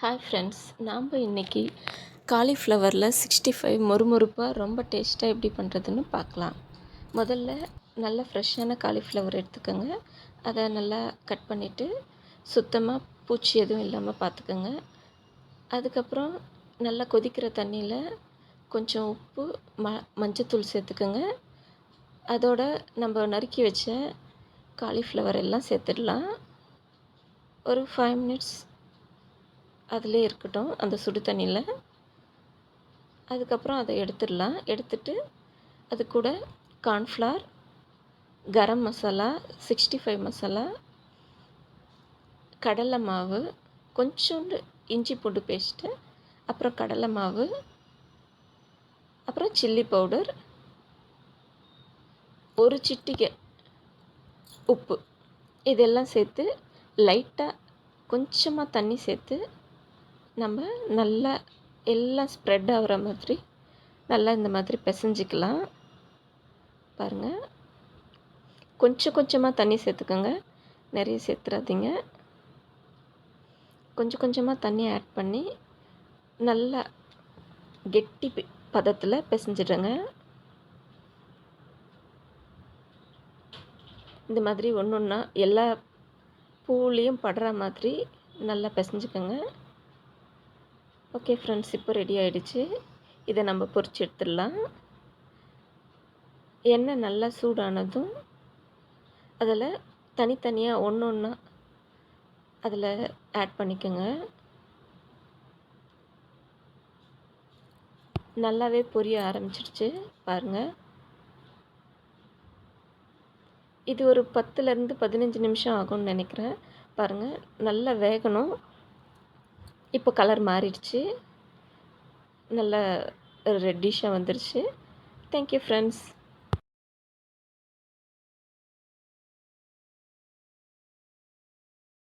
Hi friends நாம் இன்றைக்கி காலிஃப்ளவரில் sixty five மொறுமொறுப்பாக ரொம்ப டேஸ்ட்டாக எப்படி பண்ணுறதுன்னு பார்க்கலாம். முதல்ல நல்ல ஃப்ரெஷ்ஷான காலிஃப்ளவர் எடுத்துக்கோங்க. அதை நல்லா கட் பண்ணிவிட்டு சுத்தமாக பூச்சி எதுவும் இல்லாமல் பார்த்துக்கோங்க. அதுக்கப்புறம் நல்லா கொதிக்கிற தண்ணியில் கொஞ்சம் உப்பு ம மஞ்சத்தூள் சேர்த்துக்கோங்க. அதோட நம்ம நறுக்கி வச்ச காலிஃப்ளவர் எல்லாம் சேர்த்துடலாம். ஒரு ஃபைவ் மினிட்ஸ் அதிலே இருக்கட்டும் அந்த சுடு தண்ணியில். அதுக்கப்புறம் அதை எடுத்துடலாம். எடுத்துட்டு அது கூட cornflour garam masala sixty five masala கடலை மாவு கொஞ்சோண்டு இஞ்சி பூண்டு பேஸ்ட்டு அப்புறம் கடலை மாவு அப்புறம் சில்லி பவுடர் ஒரு சிட்டிகை உப்பு. இதெல்லாம் சேர்த்து லைட்டாக கொஞ்சமாக தண்ணி சேர்த்து நம்ம நல்லா எல்லாம் ஸ்ப்ரெட் ஆகிற மாதிரி நல்லா இந்த மாதிரி பிசைஞ்சிக்கலாம். பாருங்கள் கொஞ்சம் கொஞ்சமாக தண்ணி சேர்த்துக்கோங்க. நிறைய சேர்த்துறாதீங்க. கொஞ்சம் கொஞ்சமாக தண்ணி ஆட் பண்ணி நல்லா கெட்டி பதத்தில் பிசைஞ்சிடுங்க இந்த மாதிரி ஒன்று ஒன்றா எல்லா பூலேயும் படுற மாதிரி நல்லா பிசைஞ்சுக்கோங்க. ஓகே ஃப்ரெண்ட்ஸ் இப்போ ரெடி ஆகிடுச்சு இதை நம்ம பொறிச்சு எடுத்துடலாம். எண்ணெய் நல்லா சூடானதும் அதில் தனித்தனியாக ஒன்று ஒன்றா அதில் ஆட் பண்ணிக்கோங்க. நல்லாவே பொரிய ஆரம்பிச்சிடுச்சு பாருங்கள் இது ஒரு பத்துலேருந்து பதினஞ்சு நிமிஷம் ஆகும்னு நினைக்கிறேன். பாருங்கள் நல்லா வேகணும். இப்போ கலர் மாறிடுச்சு. நல்ல ரெட்டிஷாக வந்துருச்சு. Thank you friends